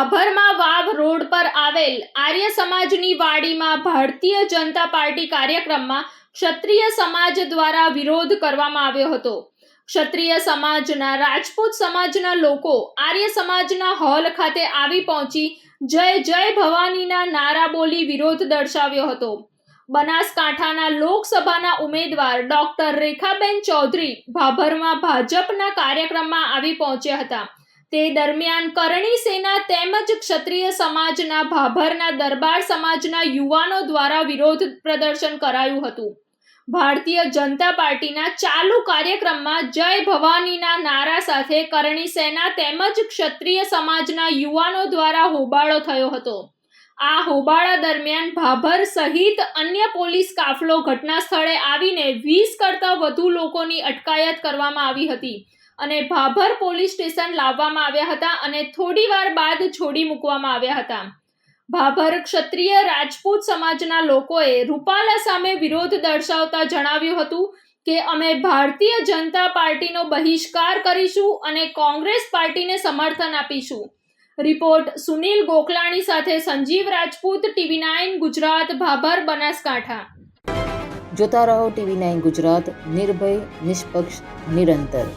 ભાભરમાં વાવ road પર આવેલ આર્ય સમાજની વાડીમાં ભારતીય જનતા પાર્ટી કાર્યક્રમમાં ક્ષત્રિય સમાજ દ્વારા વિરોધ કરવામાં આવ્યો હતો. ક્ષત્રિય સમાજના, રાજપૂત સમાજના લોકો આર્ય સમાજના હોલ ખાતે આવી પહોંચી જય જય ભવાનીના નારા બોલી વિરોધ દર્શાવ્યો હતો. બનાસકાંઠાના લોકસભાના ઉમેદવાર ડોક્ટર રેખાબેન ચૌધરી ભાભરમાં ભાજપના કાર્યક્રમમાં આવી પહોંચ્યા હતા. તે દરમિયાન કરણી સેના તેમજ ક્ષત્રિય સમાજના ભાભરના દરબાર સમાજના યુવાનો દ્વારા વિરોધ પ્રદર્શન કરાયું હતું. ભારતીય જનતા પાર્ટીના ચાલુ કાર્યક્રમમાં જય ભવાનીના નારા સાથે કરણી સેના તેમજ ક્ષત્રિય સમાજના યુવાનો દ્વારા હોબાળો થયો હતો. આ હોબાળા દરમિયાન ભાભર સહિત અન્ય પોલીસ કાફલો ઘટના સ્થળે આવીને વીસ કરતાં વધુ લોકોની અટકાયત કરવામાં આવી હતી. અને ભાભર પોલીસ સ્ટેશન લાવવામાં આવ્યા હતા અને થોડી વાર બાદ છોડી મૂકવામાં આવ્યા હતા. ભાભર ક્ષત્રિય રાજપૂત સમાજના લોકોએ રૂપાલા સામે વિરોધ દર્શાવતા જણાવ્યું હતું કે અમે ભારતીય જનતા પાર્ટીનો બહિષ્કાર કરીશું અને કોંગ્રેસ પાર્ટીને સમર્થન આપીશું. રિપોર્ટ સુનિલ ગોકલાણી સાથે સંજીવ રાજપૂત, ટીવી નાઇન ગુજરાત, ભાભર બનાસકાંઠા. જોતા રહો ટીવી નાઇન ગુજરાત, નિર્ભય, નિષ્પક્ષ, નિરંતર.